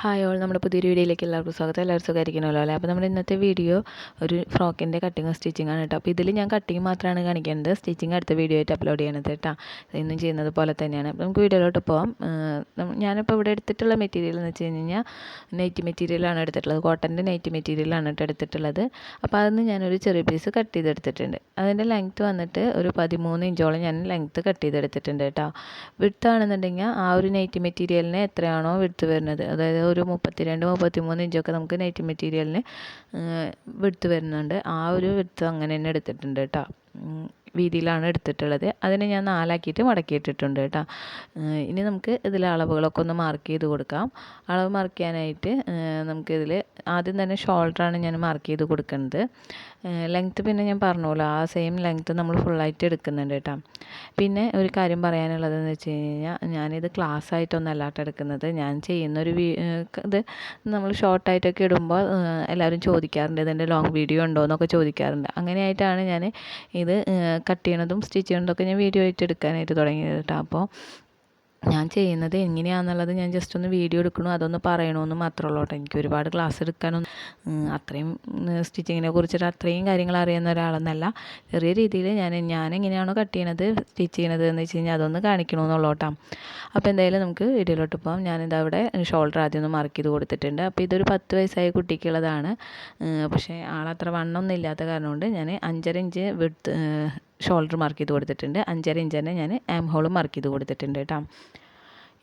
Hi all നമ്മുടെ പുതിയൊരു വീഡിയോയിലേക്ക് എല്ലാവർക്കും സ്വാഗതം. എല്ലാവർക്കും സുഖമായിരിക്കണമല്ലോ അല്ലേ? അപ്പോൾ നമ്മുടെ ഇന്നത്തെ വീഡിയോ ഒരു ഫ്രോക്കിന്റെ കട്ടിങ്ങും സ്റ്റിച്ചിങ് ആണ് കേട്ടോ. അപ്പോൾ ഇതിൽ ഞാൻ കട്ടിങ് മാത്രമാണ് കാണിക്കുന്നത്. സ്റ്റിച്ചിങ് അടുത്ത വീഡിയോ ആയിട്ട് അപ്ലോഡ് ചെയ്യണത് കേട്ടോ. ഇന്നും ചെയ്യുന്നത് പോലെ തന്നെയാണ്. അപ്പോൾ നമുക്ക് വീഡിയോയിലോട്ട് പോകാം ഞാനിപ്പോൾ ഇവിടെ എടുത്തിട്ടുള്ള മെറ്റീരിയൽ എന്ന് വെച്ച് കഴിഞ്ഞാൽ നെറ്റ് മെറ്റീരിയലാണ് എടുത്തിട്ടുള്ളത്. കോട്ടന്റെ നെറ്റ് മെറ്റീരിയലാണ് കേട്ടോ എടുത്തിട്ടുള്ളത്. അപ്പോൾ അതിന് ഞാനൊരു ചെറിയ പീസ് കട്ട് ചെയ്തെടുത്തിട്ടുണ്ട്. അതിന്റെ ലെങ്ത്ത് വന്നിട്ട് ഒരു പതിമൂന്ന് ഇഞ്ചോളം ഞാൻ ലെങ്ത്ത് കട്ട് ചെയ്തെടുത്തിട്ടുണ്ട് കേട്ടോ. വിടുത്താണെന്നുണ്ടെങ്കിൽ ആ ഒരു നെറ്റ് മെറ്റീരിയലിന് എത്രയാണോ വിടുത്ത് വരുന്നത്. അതായത് ഒരു മുപ്പത്തിരണ്ട് മുപ്പത്തിമൂന്ന് ഇഞ്ചൊക്കെ നമുക്ക് നൈറ്റ് മെറ്റീരിയലിന് വിടുത്ത് വരുന്നുണ്ട്. ആ ഒരു വിടുത്ത് അങ്ങനെ തന്നെ എടുത്തിട്ടുണ്ട് കേട്ടോ. വീതിയിലാണ് എടുത്തിട്ടുള്ളത്. അതിനെ ഞാൻ നാലാക്കിയിട്ട് മടക്കിയിട്ടിട്ടുണ്ട് കേട്ടോ. ഇനി നമുക്ക് ഇതിൽ അളവുകളൊക്കെ ഒന്ന് മാർക്ക് ചെയ്ത് കൊടുക്കാം. അളവ് മാർക്ക് ചെയ്യാനായിട്ട് നമുക്കിതിൽ ആദ്യം തന്നെ ഷോൾഡറാണ് ഞാൻ മാർക്ക് ചെയ്ത് കൊടുക്കുന്നത്. ലെങ്ത്ത് പിന്നെ ഞാൻ പറഞ്ഞോളൂ ആ സെയിം ലെങ്ത്ത് നമ്മൾ ഫുള്ളായിട്ട് എടുക്കുന്നുണ്ട് കേട്ടോ. പിന്നെ ഒരു കാര്യം പറയാനുള്ളതെന്ന് വെച്ച് കഴിഞ്ഞാൽ ഞാനിത് ക്ലാസ് ആയിട്ടൊന്നല്ല കേട്ടോ എടുക്കുന്നത്. ഞാൻ ചെയ്യുന്നൊരു ഇത് നമ്മൾ ഷോർട്ടായിട്ടൊക്കെ ഇടുമ്പോൾ എല്ലാവരും ചോദിക്കാറുണ്ട് ഇതിന്റെ ലോങ് വീഡിയോ ഉണ്ടോ? എന്നൊക്കെ ചോദിക്കാറുണ്ട്. അങ്ങനെയായിട്ടാണ് ഞാൻ ഇത് കട്ട് ചെയ്യണതും സ്റ്റിച്ച് ചെയ്യണതൊക്കെ ഞാൻ വീഡിയോ ആയിട്ട് എടുക്കാനായിട്ട് തുടങ്ങിയത് കേട്ടോ. അപ്പോൾ ഞാൻ ചെയ്യുന്നത് എങ്ങനെയാണെന്നുള്ളത് ഞാൻ ജസ്റ്റ് ഒന്ന് വീഡിയോ എടുക്കണു അതൊന്ന് പറയണമെന്ന് മാത്രമേ ഉള്ളൂ കേട്ടോ. എനിക്ക് ഒരുപാട് ക്ലാസ് എടുക്കാനൊന്നും അത്രയും സ്റ്റിച്ചിങ്ങിനെ കുറിച്ചിട്ട് അത്രയും കാര്യങ്ങൾ അറിയുന്ന ഒരാളെന്നല്ല. ചെറിയ രീതിയിൽ ഞാൻ ഞാൻ എങ്ങനെയാണോ കട്ട് ചെയ്യണത് സ്റ്റിച്ച് ചെയ്യണത് എന്ന് വെച്ച് കഴിഞ്ഞാൽ അതൊന്ന് കാണിക്കണമെന്നുള്ളൂ കേട്ടോ. അപ്പോൾ എന്തായാലും നമുക്ക് വീഡിയോയിലോട്ട് പോകാം ഞാനിത് അവിടെ ഷോൾഡർ ആദ്യം ഒന്ന് മാർക്ക് ചെയ്ത് കൊടുത്തിട്ടുണ്ട്. അപ്പോൾ ഇതൊരു പത്ത് വയസ്സായ കുട്ടിക്കുള്ളതാണ്. പക്ഷേ ആളത്ര വണ്ണമൊന്നും ഇല്ലാത്ത കാരണം കൊണ്ട് ഞാൻ അഞ്ചര ഇഞ്ച് വിട്ട് ഷോൾഡർ മാർക്ക് ചെയ്ത് കൊടുത്തിട്ടുണ്ട്. അഞ്ചര ഇഞ്ച് തന്നെ ഞാൻ ആം ഹോൾ മാർക്ക് ചെയ്ത് കൊടുത്തിട്ടുണ്ട് കേട്ടോ.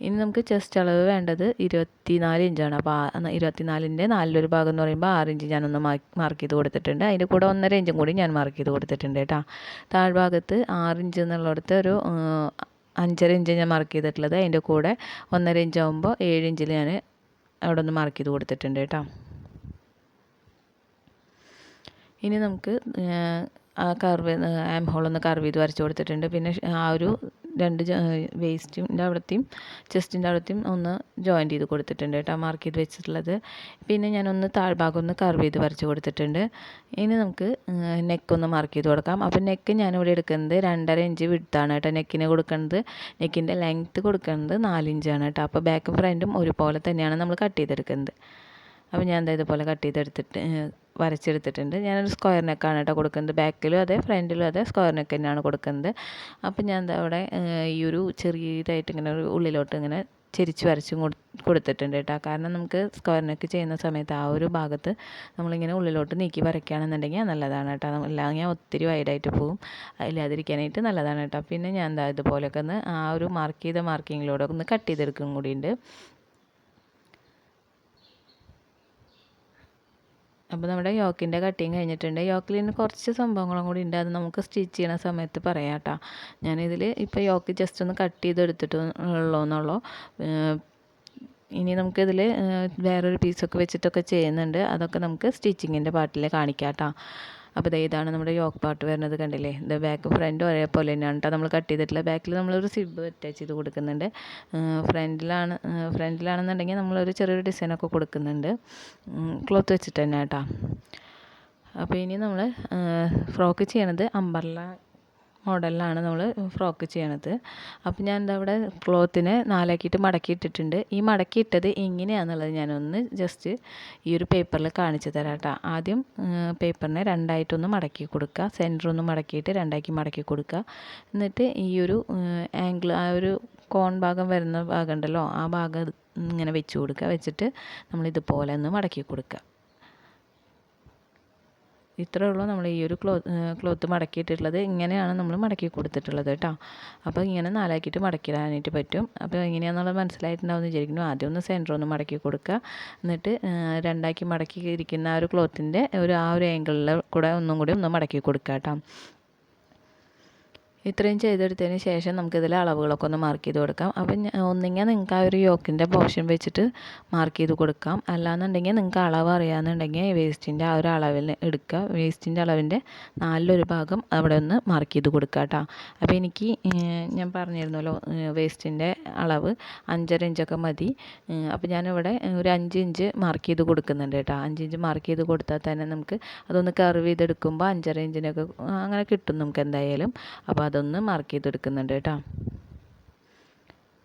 ഇനി നമുക്ക് ചെസ്റ്റ് അളവ് വേണ്ടത് ഇരുപത്തിനാല് ഇഞ്ചാണ് അപ്പോൾ ഇരുപത്തിനാലിന്റെ നാലിലൊരു ഭാഗം എന്ന് പറയുമ്പോൾ ആറ് ഇഞ്ച് ഞാനൊന്ന് മാർക്ക് ചെയ്ത് കൊടുത്തിട്ടുണ്ട്. അതിന്റെ കൂടെ ഒന്നര ഇഞ്ചും കൂടി ഞാൻ മാർക്ക് ചെയ്ത് കൊടുത്തിട്ടുണ്ട് കേട്ടോ. താഴ്ഭാഗത്ത് ആറ് ഇഞ്ച് എന്നുള്ളിടത്ത് ഒരു അഞ്ചര ഇഞ്ച് ഞാൻ മാർക്ക് ചെയ്തിട്ടുള്ളത്. അതിന്റെ കൂടെ ഒന്നര ഇഞ്ച് ആകുമ്പോൾ ഏഴ് ഇഞ്ചിൽ ഞാൻ അവിടെ ഒന്ന് മാർക്ക് ചെയ്ത് കൊടുത്തിട്ടുണ്ട് കേട്ടോ. ഇനി നമുക്ക് ആ കർവ് ആം ഹോളൊന്ന് കർവ് ചെയ്ത് വരച്ച് കൊടുത്തിട്ടുണ്ട്. പിന്നെ ആ ഒരു രണ്ട് വേസ്റ്റിന്റെ അവിടത്തെയും ചെസ്റ്റിന്റെ അവിടത്തെയും ഒന്ന് ജോയിന്റ് ചെയ്ത് കൊടുത്തിട്ടുണ്ട് കേട്ടോ മാർക്ക് ചെയ്ത് വെച്ചിട്ടുള്ളത്. പിന്നെ ഞാനൊന്ന് താഴ്ഭാഗം ഒന്ന് കർവ് ചെയ്ത് വരച്ച് കൊടുത്തിട്ടുണ്ട്. ഇനി നമുക്ക് നെക്ക് ഒന്ന് മാർക്ക് ചെയ്ത് കൊടുക്കാം. അപ്പോൾ നെക്ക് ഞാനിവിടെ എടുക്കുന്നത് രണ്ടര ഇഞ്ച് വിടുത്താണ് കേട്ടോ. നെക്കിന് കൊടുക്കുന്നത് നെക്കിന്റെ ലെങ്ത്ത് കൊടുക്കുന്നത് നാലിഞ്ചാണ് കേട്ടോ. അപ്പോൾ ബാക്കും ഫ്രണ്ടും ഒരുപോലെ തന്നെയാണ് നമ്മൾ കട്ട് ചെയ്തെടുക്കുന്നത്. അപ്പോൾ ഞാൻ ഇതുപോലെ കട്ട് ചെയ്തെടുത്തിട്ട് വരച്ചെടുത്തിട്ടുണ്ട്. ഞാനൊരു സ്ക്വയർ നെക്കാണ് കേട്ടോ കൊടുക്കുന്നത്. ബാക്കിലും അതെ ഫ്രണ്ടിലും അതെ സ്ക്വയർ നെക്ക് തന്നെയാണ് കൊടുക്കുന്നത്. അപ്പം ഞാൻ അവിടെ ഈ ഒരു ചെറിയതായിട്ട് ഇങ്ങനെ ഒരു ഉള്ളിലോട്ട് ഇങ്ങനെ ചെരിച്ച് വരച്ചും കൊടുത്തിട്ടുണ്ട് കേട്ടോ കാരണം നമുക്ക് സ്ക്വയർ നെക്ക് ചെയ്യുന്ന സമയത്ത് ആ ഒരു ഭാഗത്ത് നമ്മളിങ്ങനെ ഉള്ളിലോട്ട് നീക്കി വരയ്ക്കുകയാണെന്നുണ്ടെങ്കിൽ നല്ലതാണ് കേട്ടോ അല്ലെങ്കിൽ ഒത്തിരി വൈഡായിട്ട് പോകും ഇല്ലാതിരിക്കാനായിട്ട് നല്ലതാണ് കേട്ടോ പിന്നെ ഞാൻ എന്താ ഇതുപോലെയൊക്കെ ഒന്ന് ആ ഒരു മാർക്ക് ചെയ്ത മാർക്കിങ്ങിലൂടെ ഒന്ന് കട്ട് ചെയ്തെടുക്കും കൂടിയുണ്ട്. അപ്പോൾ നമ്മുടെ യോക്കിന്റെ കട്ടിങ് കഴിഞ്ഞിട്ടുണ്ട്. യോക്കിൽ ഇനി കുറച്ച് സംഭവങ്ങളും കൂടി ഉണ്ട്. അത് നമുക്ക് സ്റ്റിച്ച് ചെയ്യണ സമയത്ത് പറയാം കേട്ടോ ഞാനിതിൽ ഇപ്പോൾ യോക്ക് ജസ്റ്റ് ഒന്ന് കട്ട് ചെയ്തെടുത്തിട്ട് ഉള്ളൂ എന്നുള്ളൂ ഇനി നമുക്കിതിൽ വേറൊരു പീസൊക്കെ വെച്ചിട്ടൊക്കെ ചെയ്യുന്നുണ്ട്. അതൊക്കെ നമുക്ക് സ്റ്റിച്ചിങ്ങിന്റെ പാട്ടിൽ കാണിക്കാം കേട്ടോ അപ്പോൾ ഇതാണ് നമ്മുടെ യോക്ക് പാർട്ട് വരുന്നത് കണ്ടില്ലേ? ഇത് ബാക്ക് ഫ്രണ്ട് ഒരേപോലെ തന്നെയാണ് കേട്ടോ നമ്മൾ കട്ട് ചെയ്തിട്ടുള്ള ബാക്കിൽ നമ്മളൊരു സിബ് അറ്റാച്ച് ചെയ്ത് കൊടുക്കുന്നുണ്ട്. ഫ്രണ്ടിലാണ് ഫ്രണ്ടിലാണെന്നുണ്ടെങ്കിൽ നമ്മളൊരു ചെറിയൊരു ഡിസൈനൊക്കെ കൊടുക്കുന്നുണ്ട്. ക്ലോത്ത് വെച്ചിട്ട് തന്നെ കേട്ടോ അപ്പോൾ ഇനി നമ്മൾ ഫ്രോക്ക് ചെയ്യണത് അമ്പർല മോഡലിലാണ് നമ്മൾ ഫ്രോക്ക് ചെയ്യണത്. അപ്പോൾ ഞാൻ എന്താ ഇവിടെ ക്ലോത്തിനെ നാലാക്കിയിട്ട് മടക്കിയിട്ടിട്ടുണ്ട്. ഈ മടക്കിയിട്ടത് എങ്ങനെയാണെന്നുള്ളത് ഞാനൊന്ന് ജസ്റ്റ് ഈ ഒരു പേപ്പറിൽ കാണിച്ചു തരാം കേട്ടോ ആദ്യം പേപ്പറിനെ രണ്ടായിട്ടൊന്ന് മടക്കി കൊടുക്കുക. സെന്റർ ഒന്ന് മടക്കിയിട്ട് രണ്ടാക്കി മടക്കി കൊടുക്കുക. എന്നിട്ട് ഈ ഒരു ആംഗിൾ ആ ഒരു കോൺ ഭാഗം വരുന്ന ഭാഗം ഉണ്ടല്ലോ ആ ഭാഗം ഇങ്ങനെ വെച്ച് കൊടുക്കുക. വെച്ചിട്ട് നമ്മൾ ഇതുപോലെ ഒന്ന് മടക്കി കൊടുക്കുക. ഇത്രയേ ഉള്ളൂ നമ്മൾ ഈ ഒരു ക്ലോത്ത് ക്ലോത്ത് മടക്കിയിട്ടുള്ളത്. ഇങ്ങനെയാണ് നമ്മൾ മടക്കി കൊടുത്തിട്ടുള്ളത് കേട്ടോ. അപ്പോൾ ഇങ്ങനെ നാലാക്കിയിട്ട് മടക്കിടാനായിട്ട് പറ്റും. അപ്പോൾ എങ്ങനെയാണെന്നുള്ളത് മനസ്സിലായിട്ടുണ്ടാവും വിചാരിക്കുന്നു. ആദ്യം ഒന്ന് സെന്റർ ഒന്ന് മടക്കി കൊടുക്കുക. എന്നിട്ട് രണ്ടാക്കി മടക്കി ഇരിക്കുന്ന ആ ഒരു ക്ലോത്തിന്റെ ഒരു ആ ഒരു ആംഗിളിൽ കൂടെ ഒന്നും കൂടി ഒന്ന് മടക്കി കൊടുക്കുക കേട്ടോ. ഇത്രയും ചെയ്തെടുത്തതിന് ശേഷം നമുക്കിതിൽ അളവുകളൊക്കെ ഒന്ന് മാർക്ക് ചെയ്ത് കൊടുക്കാം. അപ്പം ഒന്നുകിൽ നിങ്ങൾക്ക് ആ ഒരു യോക്കിന്റെ പോർഷൻ വെച്ചിട്ട് മാർക്ക് ചെയ്ത് കൊടുക്കാം. അല്ലാന്നുണ്ടെങ്കിൽ നിങ്ങൾക്ക് അളവ് അറിയാമെന്നുണ്ടെങ്കിൽ വേസ്റ്റിന്റെ ആ ഒരു അളവിൽ എടുക്കുക. വേസ്റ്റിന്റെ അളവിന്റെ നാലിലൊരു ഭാഗം അവിടെ ഒന്ന് മാർക്ക് ചെയ്ത് കൊടുക്കുക കേട്ടോ. അപ്പോൾ എനിക്ക് ഞാൻ പറഞ്ഞിരുന്നല്ലോ വേസ്റ്റിന്റെ അളവ് അഞ്ചര ഇഞ്ചൊക്കെ മതി. അപ്പോൾ ഞാനിവിടെ ഒരു അഞ്ച് ഇഞ്ച് മാർക്ക് ചെയ്ത് കൊടുക്കുന്നുണ്ട് കേട്ടോ. അഞ്ച് ഇഞ്ച് മാർക്ക് ചെയ്ത് കൊടുത്താൽ തന്നെ നമുക്ക് അതൊന്ന് കർവ് ചെയ്തെടുക്കുമ്പോൾ അഞ്ചര ഇഞ്ചിനൊക്കെ അങ്ങനെ കിട്ടും നമുക്ക് എന്തായാലും. അപ്പോൾ അതൊന്ന് മാർക്ക് ചെയ്തെടുക്കുന്നുണ്ട് കേട്ടോ.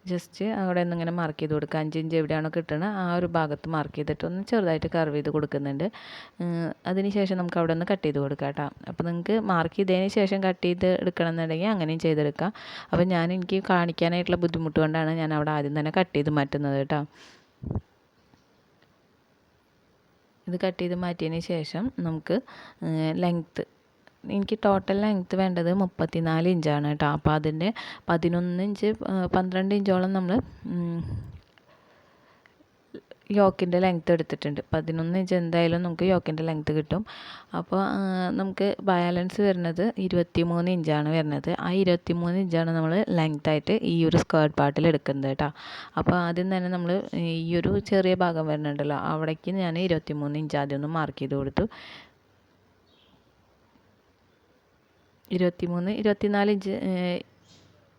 ജസ്റ്റ് അവിടെ ഒന്ന് ഇങ്ങനെ മാർക്ക് ചെയ്ത് കൊടുക്കുക. അഞ്ച് ഇഞ്ച് എവിടെയാണോ കിട്ടുന്നത് ആ ഒരു ഭാഗത്ത് മാർക്ക് ചെയ്തിട്ട് ഒന്ന് ചെറുതായിട്ട് കർവ് ചെയ്ത് കൊടുക്കുന്നുണ്ട്. അതിന് ശേഷം നമുക്ക് അവിടെ ഒന്ന് കട്ട് ചെയ്ത് കൊടുക്കാം കേട്ടോ. അപ്പോൾ നിങ്ങൾക്ക് മാർക്ക് ചെയ്തതിന് ശേഷം കട്ട് ചെയ്ത് എടുക്കണം എന്നുണ്ടെങ്കിൽ അങ്ങനെയും ചെയ്തെടുക്കാം. അപ്പോൾ ഞാൻ എനിക്ക് കാണിക്കാനായിട്ടുള്ള ബുദ്ധിമുട്ട് കൊണ്ടാണ് ഞാൻ അവിടെ ആദ്യം തന്നെ കട്ട് ചെയ്ത് മാറ്റുന്നത് കേട്ടോ. ഇത് കട്ട് ചെയ്ത് മാറ്റിയതിന് ശേഷം നമുക്ക് ലെങ്ത്ത് എനിക്ക് ടോട്ടൽ ലെങ്ത്ത് വേണ്ടത് മുപ്പത്തിനാല് ഇഞ്ചാണ് കേട്ടോ അപ്പോൾ അതിന്റെ പതിനൊന്ന് ഇഞ്ച് പന്ത്രണ്ട് ഇഞ്ചോളം നമ്മൾ യോക്കിന്റെ ലെങ്ത്ത് എടുത്തിട്ടുണ്ട്. പതിനൊന്ന് ഇഞ്ച് എന്തായാലും നമുക്ക് യോക്കിന്റെ ലെങ്ത്ത് കിട്ടും. അപ്പോൾ നമുക്ക് ബാലൻസ് വരുന്നത് ഇരുപത്തി മൂന്ന് ഇഞ്ചാണ് വരുന്നത്. ആ ഇരുപത്തി മൂന്ന് ഇഞ്ചാണ് നമ്മൾ ലെങ്ത്തായിട്ട് ഈ ഒരു സ്കേർട്ട് പാർട്ടിൽ എടുക്കുന്നത് കേട്ടോ അപ്പോൾ ആദ്യം തന്നെ നമ്മൾ ഈ ഒരു ചെറിയ ഭാഗം വരുന്നുണ്ടല്ലോ. അവിടേക്ക് ഞാൻ ഇരുപത്തി മൂന്ന് ഇഞ്ച് ആദ്യം ഒന്ന് മാർക്ക് ചെയ്ത് കൊടുത്തു. ഇരുപത്തിമൂന്ന് ഇരുപത്തിനാല് ഇഞ്ച്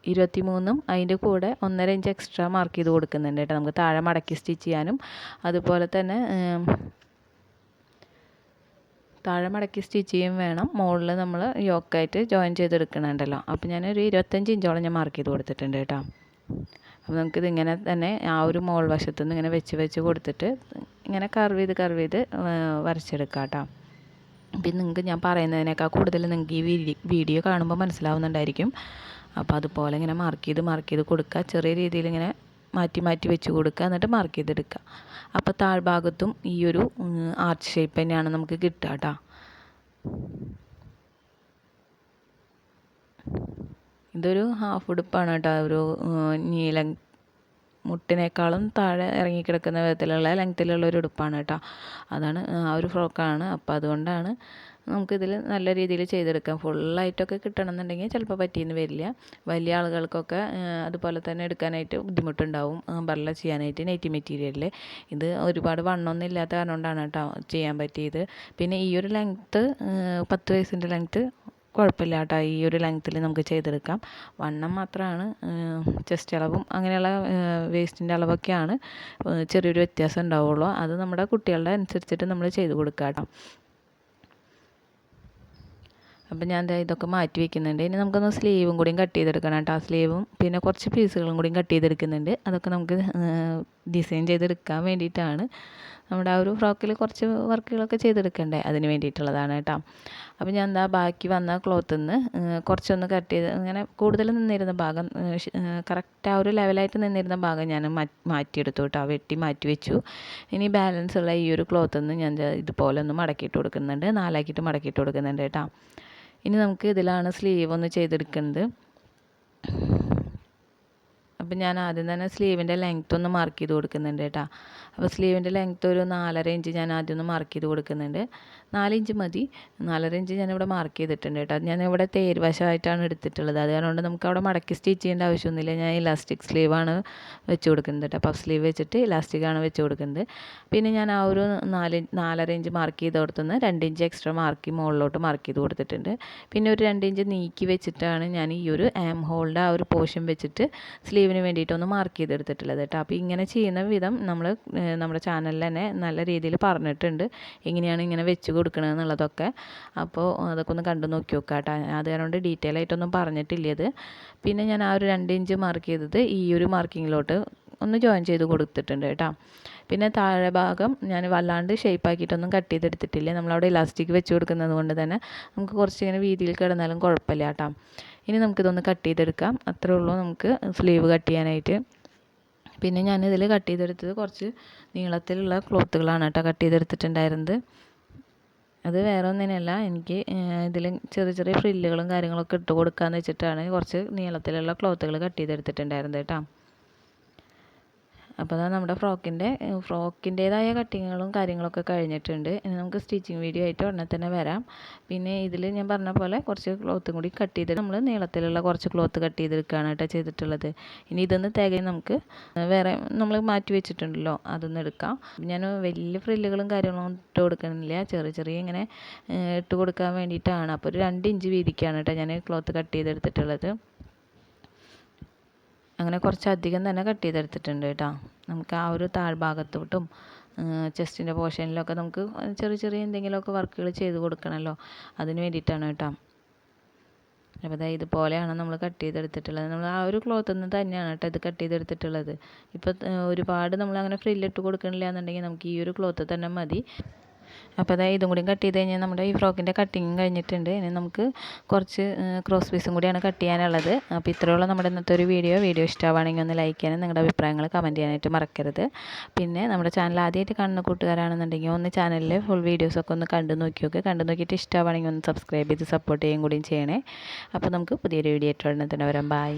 ഇരുപത്തി മൂന്നും അതിന്റെ കൂടെ ഒന്നര ഇഞ്ച് എക്സ്ട്രാ മാർക്ക് ചെയ്ത് കൊടുക്കുന്നുണ്ട് കേട്ടോ. നമുക്ക് താഴെ മടക്കി സ്റ്റിച്ച് ചെയ്യാനും. അതുപോലെ തന്നെ താഴെ മടക്കി സ്റ്റിച്ച് ചെയ്യും വേണം. മുകളിൽ നമ്മൾ യോക്കായിട്ട് ജോയിൻ ചെയ്തെടുക്കണുണ്ടല്ലോ. അപ്പോൾ ഞാനൊരു ഇരുപത്തഞ്ച് ഇഞ്ചോളം ഞാൻ മാർക്ക് ചെയ്ത് കൊടുത്തിട്ടുണ്ട് കേട്ടോ. അപ്പോൾ നമുക്കിത് ഇങ്ങനെ തന്നെ ആ ഒരു മോൾ വശത്തു നിന്ന് ഇങ്ങനെ വെച്ച് വെച്ച് കൊടുത്തിട്ട് ഇങ്ങനെ കർവ് ചെയ്ത് കർവ് ചെയ്ത് വരച്ചെടുക്കാം കേട്ടോ. പിന്നെ നിങ്ങൾക്ക് ഞാൻ പറയുന്നതിനേക്കാൾ കൂടുതൽ നിങ്ങൾക്ക് ഈ വീഡിയോ കാണുമ്പോൾ മനസ്സിലാവുന്നുണ്ടായിരിക്കും. അപ്പോൾ അതുപോലെ ഇങ്ങനെ മാർക്ക് ചെയ്ത് മാർക്ക് ചെയ്ത് കൊടുക്കുക. ചെറിയ രീതിയിൽ ഇങ്ങനെ മാറ്റി മാറ്റി വെച്ച് കൊടുക്കുക. എന്നിട്ട് മാർക്ക് ചെയ്തെടുക്കുക. അപ്പോൾ താഴ്ഭാഗത്തും ഈ ഒരു ആർച്ച് ഷേപ്പ് തന്നെയാണ് നമുക്ക് കിട്ടുക കേട്ടോ. ഇതൊരു ഹാഫ് ഉടുപ്പാണ് കേട്ടോ. ഒരു നീല മുട്ടിനേക്കാളും താഴെ ഇറങ്ങി ഇറങ്ങിക്കിടക്കുന്ന വിധത്തിലുള്ള ലെങ്ത്തിലുള്ള ഒരു ഉടുപ്പാണ് കേട്ടോ. അതാണ് ആ ഒരു ഫ്രോക്കാണ്. അപ്പോൾ അതുകൊണ്ടാണ് നമുക്കിതിൽ നല്ല രീതിയിൽ ചെയ്തെടുക്കാം. ഫുള്ളായിട്ടൊക്കെ കിട്ടണമെന്നുണ്ടെങ്കിൽ ചിലപ്പോൾ പറ്റിയെന്ന് വരില്ല. വലിയ ആളുകൾക്കൊക്കെ അതുപോലെ തന്നെ എടുക്കാനായിട്ട് ബുദ്ധിമുട്ടുണ്ടാവും. ബർല ചെയ്യാനായിട്ട് നെറ്റി മെറ്റീരിയലിൽ ഇത് ഒരുപാട് വണ്ണമൊന്നും ഇല്ലാത്ത കാരണം കൊണ്ടാണ് കേട്ടോ ചെയ്യാൻ പറ്റിയത്. പിന്നെ ഈ ഒരു ലെങ്ത്ത് പത്ത് വയസ്സിന്റെ ലെങ്ത്ത് കുഴപ്പമില്ല കേട്ടോ ഈ ഒരു ലെങ്ത്തിൽ നമുക്ക് ചെയ്തെടുക്കാം. വണ്ണം മാത്രമാണ് ചെസ്റ്റ് അളവും അങ്ങനെയുള്ള വേസ്റ്റിന്റെ അളവൊക്കെയാണ് ചെറിയൊരു വ്യത്യാസം ഉണ്ടാവുള്ളൂ. അത് നമ്മുടെ കുട്ടികളുടെ അനുസരിച്ചിട്ട് നമ്മൾ ചെയ്ത് കൊടുക്കുക കേട്ടോ. അപ്പം ഞാൻ ഇതൊക്കെ മാറ്റി വെക്കുന്നുണ്ട്. ഇനി നമുക്കൊന്ന് സ്ലീവും കൂടിയും കട്ട് ചെയ്തെടുക്കണം കേട്ടോ. സ്ലീവും പിന്നെ കുറച്ച് പീസുകളും കൂടിയും കട്ട് ചെയ്തെടുക്കുന്നുണ്ട്. അതൊക്കെ നമുക്ക് ഡിസൈൻ ചെയ്തെടുക്കാൻ വേണ്ടിയിട്ടാണ്. നമ്മുടെ ആ ഒരു ഫ്രോക്കിൽ കുറച്ച് വർക്കുകളൊക്കെ ചെയ്തെടുക്കണ്ടേ? അതിന് വേണ്ടിയിട്ടുള്ളതാണ് കേട്ടോ. അപ്പോൾ ഞാൻ എന്താ ബാക്കി വന്ന ക്ലോത്തിൽ നിന്ന് കുറച്ചൊന്ന് കട്ട് ചെയ്ത് അങ്ങനെ കൂടുതൽ നിന്നിരുന്ന ഭാഗം കറക്റ്റ് ആ ഒരു ലെവലായിട്ട് നിന്നിരുന്ന ഭാഗം ഞാൻ മാറ്റിയെടുത്തു കേട്ടോ. വെട്ടി മാറ്റി വെച്ചു. ഇനി ബാലൻസ് ഉള്ള ഈ ഒരു ക്ലോത്തിൽ നിന്ന് ഞാൻ ഇതുപോലെ ഒന്ന് മടക്കിയിട്ട് കൊടുക്കുന്നുണ്ട്. നാലാക്കിയിട്ട് മടക്കിയിട്ട് കൊടുക്കുന്നുണ്ട് കേട്ടോ. ഇനി നമുക്ക് ഇതിലാണ് സ്ലീവ് ഒന്ന് ചെയ്തെടുക്കുന്നത്. അപ്പം ഞാൻ ആദ്യം തന്നെ സ്ലീവിന്റെ ലെങ്ത് ഒന്ന് മാർക്ക് ചെയ്ത് കൊടുക്കുന്നുണ്ട് കേട്ടോ. അപ്പോൾ സ്ലീവിന്റെ ലെങ്ത് ഒരു നാലര ഇഞ്ച് ഞാൻ ആദ്യം ഒന്ന് മാർക്ക് ചെയ്ത് കൊടുക്കുന്നുണ്ട്. നാല് ഇഞ്ച് മതി. നാലര ഇഞ്ച് ഞാൻ ഇവിടെ മാർക്ക് ചെയ്തിട്ടുണ്ട് കേട്ടോ. ഞാൻ ഇവിടെ തേരുവശമായിട്ടാണ് എടുത്തിട്ടുള്ളത്. എടുത്തിട്ടുള്ളത് അതുകൊണ്ട് നമുക്ക് അവിടെ മടക്കി സ്റ്റിച്ച് ചെയ്യേണ്ട ആവശ്യമൊന്നുമില്ല. ഞാൻ ഇലാസ്റ്റിക് സ്ലീവാണ് വെച്ച് കൊടുക്കുന്നത് കേട്ടോ. പഫ് സ്ലീവ് വെച്ചിട്ട് ഇലാസ്റ്റിക്കാണ് വെച്ച് കൊടുക്കുന്നത്. പിന്നെ ഞാൻ ആ ഒരു നാല് നാലര ഇഞ്ച് മാർക്ക് ചെയ്ത് കൊടുത്തുനിന്ന് രണ്ട് ഇഞ്ച് എക്സ്ട്രാ മാർക്ക് മുകളിലോട്ട് മാർക്ക് ചെയ്ത് കൊടുത്തിട്ടുണ്ട്. പിന്നെ ഒരു രണ്ട് ഇഞ്ച് നീക്കി വെച്ചിട്ടാണ് ഞാൻ ഈ ഒരു ആം ഹോളിന്റെ ആ ഒരു പോർഷൻ വെച്ചിട്ട് സ്ലീവിന് വേണ്ടിയിട്ട് ഒന്ന് മാർക്ക് ചെയ്തെടുത്തിട്ടുള്ളത് കേട്ടോ. അപ്പോൾ ഇങ്ങനെ ചെയ്യുന്ന വിധം നമ്മൾ നമ്മുടെ ചാനലിൽ തന്നെ നല്ല രീതിയിൽ പറഞ്ഞിട്ടുണ്ട്. എങ്ങനെയാണ് ഇങ്ങനെ വെച്ച് കൊടുക്കണത് എന്നുള്ളതൊക്കെ. അപ്പോൾ അതൊക്കെ ഒന്ന് കണ്ടു നോക്കി നോക്കുക കേട്ടോ. അത് കാരണം ഡീറ്റെയിൽ ആയിട്ടൊന്നും പറഞ്ഞിട്ടില്ലത്. പിന്നെ ഞാൻ ആ ഒരു രണ്ട് ഇഞ്ച് മാർക്ക് ചെയ്തത് ഈ ഒരു മാർക്കിങ്ങിലോട്ട് ഒന്ന് ജോയിൻ ചെയ്ത് കൊടുത്തിട്ടുണ്ട് കേട്ടോ. പിന്നെ താഴെ ഭാഗം ഞാൻ വല്ലാണ്ട് ഷേപ്പ് ആക്കിയിട്ടൊന്നും കട്ട് ചെയ്തെടുത്തിട്ടില്ല. നമ്മളവിടെ ഇലാസ്റ്റിക് വെച്ച് കൊടുക്കുന്നത് കൊണ്ട് തന്നെ നമുക്ക് കുറച്ച് ഇങ്ങനെ വീതിയിൽ കിടന്നാലും കുഴപ്പമില്ല കേട്ടോ. ഇനി നമുക്കിതൊന്ന് കട്ട് ചെയ്തെടുക്കാം. അത്രേ ഉള്ളൂ നമുക്ക് സ്ലീവ് കട്ട് ചെയ്യാനായിട്ട്. പിന്നെ ഞാനിതിൽ കട്ട് ചെയ്തെടുത്തത് കുറച്ച് നീളത്തിലുള്ള ക്ലോത്തുകളാണ് കേട്ടോ കട്ട് ചെയ്തെടുത്തിട്ടുണ്ടായിരുന്നത്. അത് വേറെ ഒന്നിനല്ല എനിക്ക് ഇതിൽ ചെറിയ ചെറിയ ഫ്രില്ലുകളും കാര്യങ്ങളൊക്കെ ഇട്ട് കൊടുക്കാമെന്ന് വെച്ചിട്ടാണ് കുറച്ച് നീളത്തിലുള്ള ക്ലോത്തുകൾ കട്ട് ചെയ്തെടുത്തിട്ടുണ്ടായിരുന്നത് കേട്ടോ. അപ്പോൾ അതാ നമ്മുടെ ഫ്രോക്കിന്റെ ഫ്രോക്കിന്റേതായ കട്ടിങ്ങുകളും കാര്യങ്ങളൊക്കെ കഴിഞ്ഞിട്ടുണ്ട്. ഇനി നമുക്ക് സ്റ്റിച്ചിങ് വീഡിയോ ആയിട്ട് ഉടനെ തന്നെ വരാം. പിന്നെ ഇതിൽ ഞാൻ പറഞ്ഞ പോലെ കുറച്ച് ക്ലോത്തും കൂടി കട്ട് ചെയ്തിട്ട് നമ്മൾ നീളത്തിലുള്ള കുറച്ച് ക്ലോത്ത് കട്ട് ചെയ്തെടുക്കുകയാണ് കേട്ടോ ചെയ്തിട്ടുള്ളത്. ഇനി ഇതൊന്ന് തികയും നമുക്ക് വേറെ നമ്മൾ മാറ്റി വെച്ചിട്ടുണ്ടല്ലോ അതൊന്ന് എടുക്കാം. ഞാൻ വലിയ ഫ്രില്ലുകളും കാര്യങ്ങളും ഇട്ട് കൊടുക്കണില്ല. ചെറിയ ചെറിയ ഇങ്ങനെ ഇട്ട് കൊടുക്കാൻ വേണ്ടിയിട്ടാണ്. അപ്പോൾ ഒരു രണ്ട് ഇഞ്ച് വീതിക്കാണ് കേട്ടോ ഞാൻ ക്ലോത്ത് കട്ട് ചെയ്തെടുത്തിട്ടുള്ളത്. അങ്ങനെ കുറച്ചധികം തന്നെ കട്ട് ചെയ്തെടുത്തിട്ടുണ്ട് കേട്ടോ. നമുക്ക് ആ ഒരു താഴ്ഭാഗത്തോട്ടും ചെസ്റ്റിന്റെ പോർഷനിലൊക്കെ നമുക്ക് ചെറിയ ചെറിയ എന്തെങ്കിലുമൊക്കെ വർക്കുകൾ ചെയ്ത് കൊടുക്കണമല്ലോ. അതിന് വേണ്ടിയിട്ടാണ് കേട്ടോ. അപ്പോൾ അതായത് ഇതുപോലെയാണ് നമ്മൾ കട്ട് ചെയ്തെടുത്തിട്ടുള്ളത്. നമ്മൾ ആ ഒരു ക്ലോത്ത് നിന്ന് തന്നെയാണ് കേട്ടോ ഇത് കട്ട് ചെയ്തെടുത്തിട്ടുള്ളത്. ഇപ്പോൾ ഒരുപാട് നമ്മൾ അങ്ങനെ ഫ്രില്ലിട്ട് കൊടുക്കണില്ല എന്നുണ്ടെങ്കിൽ നമുക്ക് ഈ ഒരു ക്ലോത്ത് തന്നെ മതി. അപ്പോൾ അതായത് ഇതും കൂടി കട്ട് ചെയ്ത് കഴിഞ്ഞാൽ നമ്മുടെ ഈ ഫ്രോക്കിന്റെ കട്ടിങ് കഴിഞ്ഞിട്ടുണ്ട്. ഇനി നമുക്ക് കുറച്ച് ക്രോസ് പീസും കൂടിയാണ് കട്ട് ചെയ്യാനുള്ളത്. അപ്പോൾ ഇത്രയുള്ള നമ്മുടെ ഇന്നത്തെ ഒരു വീഡിയോ വീഡിയോ ഇഷ്ടമാണെങ്കിൽ ഒന്ന് ലൈക്ക് ചെയ്യാനും നിങ്ങളുടെ അഭിപ്രായങ്ങൾ കമന്റ് ചെയ്യാനായിട്ട് മറക്കരുത്. പിന്നെ നമ്മുടെ ചാനൽ ആദ്യമായിട്ട് കാണുന്ന കൂട്ടുകാരാണെന്നുണ്ടെങ്കിൽ ഒന്ന് ചാനലിലെ ഫുൾ വീഡിയോസൊക്കെ ഒന്ന് കണ്ടു നോക്കി നോക്കുക കണ്ടു നോക്കിയിട്ട് ഇഷ്ടമാണെങ്കിൽ ഒന്ന് സബ്സ്ക്രൈബ് ചെയ്ത് സപ്പോർട്ട് ചെയ്യുകയും കൂടിയും ചെയ്യണേ. അപ്പോൾ നമുക്ക് പുതിയൊരു വീഡിയോ ആയിട്ട് തന്നെ വരാം. ബൈ